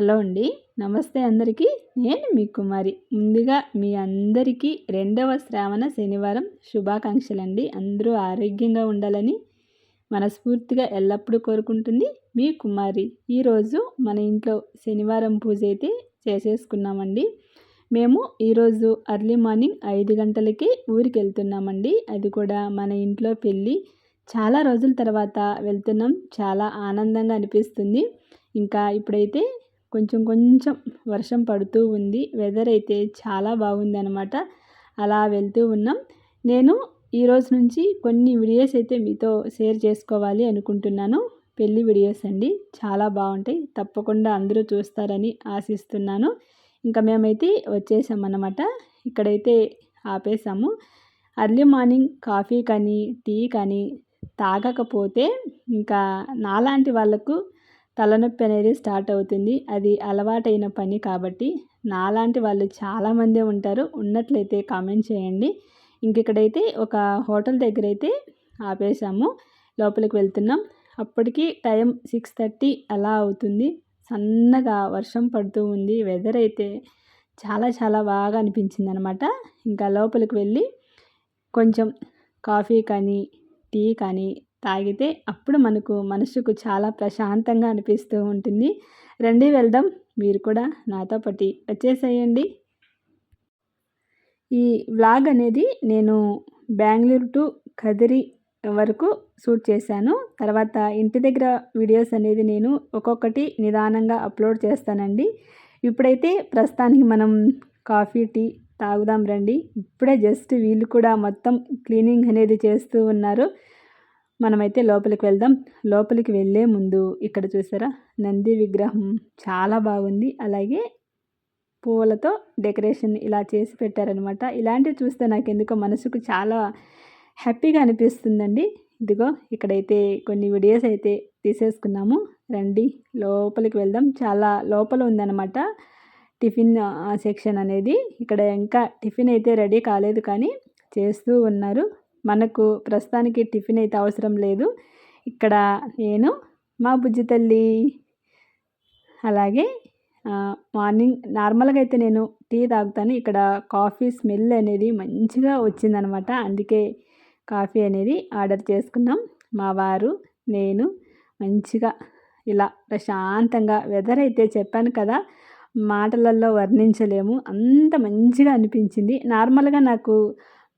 Hello అండి. నమస్తే అందరికీ. నేను మీ కుమారి. ముందుగా మీ అందరికీ రెండవ శ్రావణ శనివారం శుభాకాంక్షలు అండి అందరూ ఆరోగ్యంగా ఉండాలని మనస్ఫూర్తిగా ఎల్లప్పుడూ కోరుకుంటుంది మీ కుమారి. ఈరోజు మన ఇంట్లో శనివారం పూజ అయితే చేసేసుకున్నామండి. మేము ఈరోజు అర్లీ మార్నింగ్ ఐదు గంటలకి ఊరికి వెళ్తున్నామండి. అది కూడా మన ఇంట్లో పెళ్ళి చాలా రోజుల తర్వాత వెళ్తున్నాం. చాలా ఆనందంగా అనిపిస్తుంది. ఇంకా ఇప్పుడైతే కొంచెం కొంచెం వర్షం పడుతూ ఉంది. వెదర్ అయితే చాలా బాగుంది అనమాట అలా వెళ్తూ ఉన్నాం. నేను ఈరోజు నుంచి కొన్ని వీడియోస్ అయితే మీతో షేర్ చేసుకోవాలి అనుకుంటున్నాను. పెళ్ళి వీడియోస్ అండి. చాలా బాగుంటాయి. తప్పకుండా అందరూ చూస్తారని ఆశిస్తున్నాను. ఇంకా మేమైతే వచ్చేసామన్నమాట. ఇక్కడైతే ఆపేసాము. అర్లీ మార్నింగ్ కాఫీ కానీ టీ కానీ తాగకపోతే ఇంకా నాలాంటి వాళ్ళకు తలనొప్పి అనేది స్టార్ట్ అవుతుంది. అది అలవాటైన పని కాబట్టి నాలాంటి వాళ్ళు చాలామందే ఉంటారు. ఉన్నట్లయితే కామెంట్ చేయండి. ఇంక ఇక్కడైతే ఒక హోటల్ దగ్గర అయితే ఆపేసాము. లోపలికి వెళ్తున్నాం. అప్పటికి టైం సిక్స్ థర్టీ అలా అవుతుంది. సన్నగా వర్షం పడుతూ ఉంది. వెదర్ అయితే చాలా చాలా బాగా అనిపించింది అనమాట ఇంకా లోపలికి వెళ్ళి కొంచెం కాఫీ కానీ టీ కానీ తాగితే అప్పుడు మనకు మనసుకు చాలా ప్రశాంతంగా అనిపిస్తూ ఉంటుంది. రండి వెళ్దాం. మీరు కూడా నాతో పాటి వచ్చేసేయండి. ఈ వ్లాగ్ అనేది నేను బెంగళూరు టు కదిరి వరకు షూట్ చేశాను. తర్వాత ఇంటి దగ్గర వీడియోస్ అనేది నేను ఒక్కొక్కటి నిదానంగా అప్లోడ్ చేస్తానండి. ఇప్పుడైతే ప్రస్తుతానికి మనం కాఫీ టీ తాగుదాం రండి. ఇప్పుడే జస్ట్ వీళ్ళు కూడా మొత్తం క్లీనింగ్ అనేది చేస్తూ ఉన్నారు. మనమైతే లోపలికి వెళ్దాం. లోపలికి వెళ్ళే ముందు ఇక్కడ చూసారా? నంది విగ్రహం చాలా బాగుంది. అలాగే పూలతో డెకరేషన్ ఇలా చేసి పెట్టారనమాట ఇలాంటివి చూస్తే నాకు ఎందుకో మనసుకు చాలా హ్యాపీగా అనిపిస్తుందండి. ఇదిగో ఇక్కడైతే కొన్ని వీడియోస్ అయితే తీసేసుకున్నాము. రండి లోపలికి వెళ్దాం. చాలా లోపల ఉందన్నమాట టిఫిన్ సెక్షన్ అనేది. ఇక్కడ ఇంకా టిఫిన్ అయితే రెడీ కాలేదు కానీ చేస్తూ ఉన్నారు. మనకు ప్రస్తుతానికి టిఫిన్ అయితే అవసరం లేదు. ఇక్కడ నేను మా బుజ్జి తల్లి అలాగే మార్నింగ్ నార్మల్గా అయితే నేను టీ తాగుతాను. ఇక్కడ కాఫీ స్మెల్ అనేది మంచిగా వచ్చిందనమాట. అందుకే కాఫీ అనేది ఆర్డర్ చేసుకున్నాం. మా వారు నేను మంచిగా ఇలా ప్రశాంతంగా వెదర్ అయితే చెప్పాను కదా మాటలలో వర్ణించలేము. అంత మంచిగా అనిపించింది. నార్మల్గా నాకు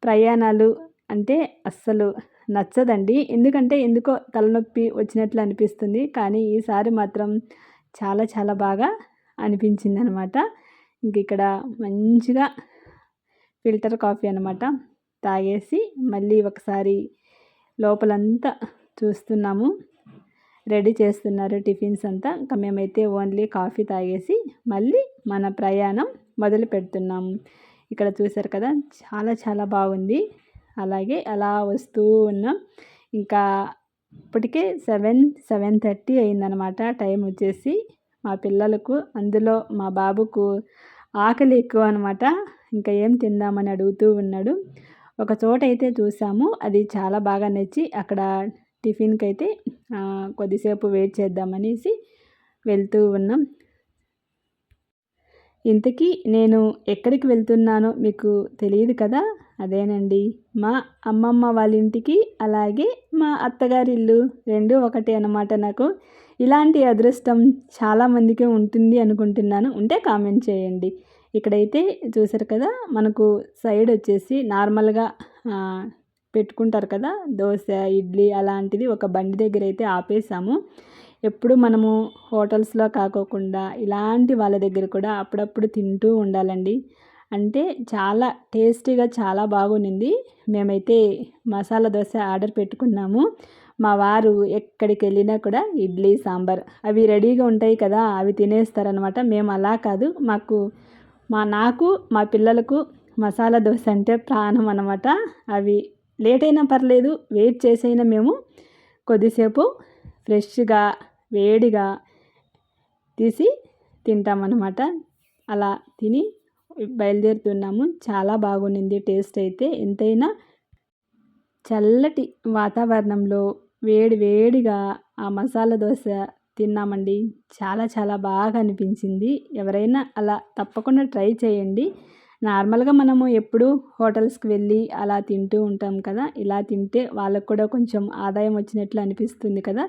ప్రయాణాలు అంటే అస్సలు నచ్చదండి. ఎందుకంటే ఎందుకో తలనొప్పి వచ్చినట్లు అనిపిస్తుంది. కానీ ఈసారి మాత్రం చాలా చాలా బాగా అనిపించింది అనమాట ఇంక ఇక్కడ మంచిగా ఫిల్టర్ కాఫీ అనమాట తాగేసి మళ్ళీ ఒకసారి లోపలంతా చూస్తున్నాము. రెడీ చేస్తున్నారు టిఫిన్స్ అంతా. ఇంకా మేమైతే ఓన్లీ కాఫీ తాగేసి మళ్ళీ మన ప్రయాణం మొదలు పెడుతున్నాము ఇక్కడ చూసారు కదా చాలా చాలా బాగుంది. అలాగే అలా వస్తూ ఉన్నాం. ఇంకా ఇప్పటికే సెవెన్ సెవెన్ థర్టీ అయిందనమాట టైం వచ్చేసి. మా పిల్లలకు అందులో మా బాబుకు ఆకలి ఎక్కువ అనమాట ఇంకా ఏం తిందామని అడుగుతూ ఉన్నాడు. ఒక చోట అయితే చూసాము అది చాలా బాగా నచ్చి అక్కడ టిఫిన్కి అయితే కొద్దిసేపు వెయిట్ చేద్దామనేసి వెళ్తూ ఉన్నాం. ఇంతకీ నేను ఎక్కడికి వెళ్తున్నానో మీకు తెలియదు కదా? అదేనండి. మా అమ్మమ్మ వాళ్ళ ఇంటికి అలాగే మా అత్తగారి ఇల్లు రెండు ఒకటే అనమాట నాకు. ఇలాంటి అదృష్టం చాలామందికి ఉంటుంది అనుకుంటున్నాను. ఉంటే కామెంట్ చేయండి. ఇక్కడైతే చూసారు కదా మనకు సైడ్ వచ్చేసి నార్మల్గా పెట్టుకుంటారు కదా దోశ ఇడ్లీ అలాంటిది ఒక బండి దగ్గర అయితే ఆపేసాము. ఎప్పుడు మనము హోటల్స్లో కాకోకుండా ఇలాంటి వాళ్ళ దగ్గర కూడా అప్పుడప్పుడు తింటూ ఉండాలండి. అంటే చాలా టేస్టీగా చాలా బాగుంది మేమైతే మసాలా దోశ ఆర్డర్ పెట్టుకున్నాము. మా వారు ఎక్కడికి వెళ్ళినా కూడా ఇడ్లీ సాంబార్ అవి రెడీగా ఉంటాయి కదా అవి తినేస్తారనమాట మేము అలా కాదు. మాకు మా నాకు మా పిల్లలకు మసాలా దోశ అంటే ప్రాణం అనమాట అవి లేట్ అయినా పర్లేదు వెయిట్ చేసైనా మేము కొద్దిసేపు ఫ్రెష్గా వేడిగా తీసి తింటామన్నమాట. అలా తిని బయలుదేరుతున్నాము. చాలా బాగుండింది టేస్ట్ అయితే. ఎంతైనా చల్లటి వాతావరణంలో వేడి వేడిగా ఆ మసాలా దోశ తిన్నామండి. చాలా చాలా బాగా అనిపించింది. ఎవరైనా అలా తప్పకుండా ట్రై చేయండి. నార్మల్గా మనము ఎప్పుడు హోటల్స్కి వెళ్ళి అలా తింటూ ఉంటాం కదా. ఇలా తింటే వాళ్ళకు కూడా కొంచెం ఆదాయం వచ్చినట్లు అనిపిస్తుంది కదా.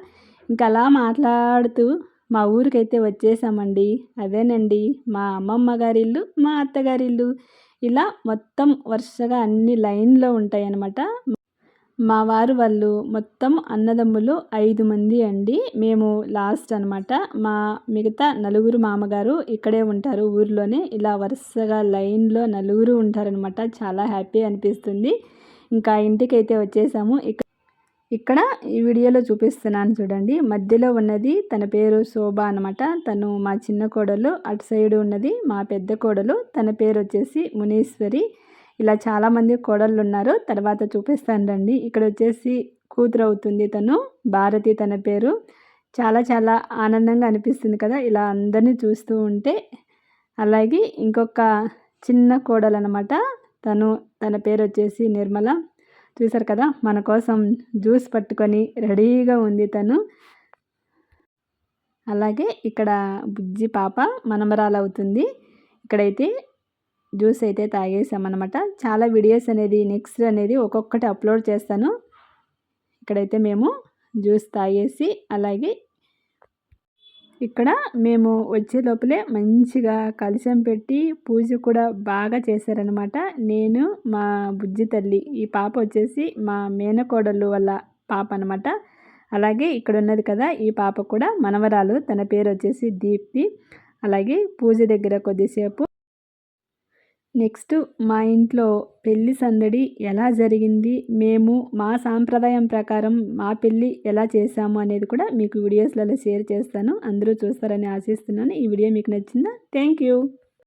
ఇంకా అలా మాట్లాడుతూ మా ఊరికైతే వచ్చేసామండి. అదేనండి మా అమ్మమ్మ గారి ఇల్లు మా అత్తగారి ఇల్లు ఇలా మొత్తం వరుసగా అన్ని లైన్లో ఉంటాయి అన్నమాట మా వారు వాళ్ళు మొత్తం అన్నదమ్ములు ఐదు మంది అండి. మేము లాస్ట్ అనమాట మా మిగతా నలుగురు మామగారు ఇక్కడే ఉంటారు ఊరిలోనే. ఇలా వరుసగా లైన్లో నలుగురు ఉంటారనమాట చాలా హ్యాపీ అనిపిస్తుంది. ఇంకా ఇంటికి అయితే వచ్చేసాము. ఇక్కడ ఇక్కడ ఈ వీడియోలో చూపిస్తున్నాను చూడండి. మధ్యలో ఉన్నది తన పేరు శోభ అనమాట తను మా చిన్న కోడలు అటు సైడ్ ఉన్నది మా పెద్ద కోడలు. తన పేరు వచ్చేసి మునీశ్వరి. ఇలా చాలామంది కోడళ్ళు ఉన్నారు. తర్వాత చూపిస్తాను రండి. ఇక్కడ వచ్చేసి కూతురు అవుతుంది తను భారతి తన పేరు. చాలా చాలా ఆనందంగా అనిపిస్తుంది కదా ఇలా అందరినీ చూస్తూ ఉంటే. అలాగే ఇంకొక చిన్న కోడలు అనమాట తను తన పేరు వచ్చేసి నిర్మల. చూసారు కదా మన కోసం జ్యూస్ పట్టుకొని రెడీగా ఉంది తను. అలాగే ఇక్కడ బుజ్జి పాప మనమరాలు అవుతుంది ఇక్కడైతే జ్యూస్ అయితే తాగేసామన్నమాట. చాలా వీడియోస్ అనేది నెక్స్ట్ అనేది ఒక్కొక్కటి అప్లోడ్ చేస్తాను. ఇక్కడైతే మేము జ్యూస్ తాగేసి అలాగే ఇక్కడ మేము వచ్చే లోపలే మంచిగా కలశం పెట్టి పూజ కూడా బాగా చేశారనమాట నేను మా బుజ్జి తల్లి ఈ పాప వచ్చేసి మా మేనకోడలు వాళ్ళ పాప అనమాట అలాగే ఇక్కడ ఉన్నది కదా ఈ పాప కూడా మనవరాలు. తన పేరు వచ్చేసి దీప్తి. అలాగే పూజ దగ్గర కొద్దిసేపు నెక్స్ట్ మా ఇంట్లో పెళ్ళి సందడి ఎలా జరిగింది? మేము మా సాంప్రదాయం ప్రకారం మా పెళ్ళి ఎలా చేశాము అనేది కూడా మీకు వీడియోస్లలో షేర్ చేస్తాను. అందరూ చూస్తారని ఆశిస్తున్నాను. ఈ వీడియో మీకు నచ్చిందా? Thank you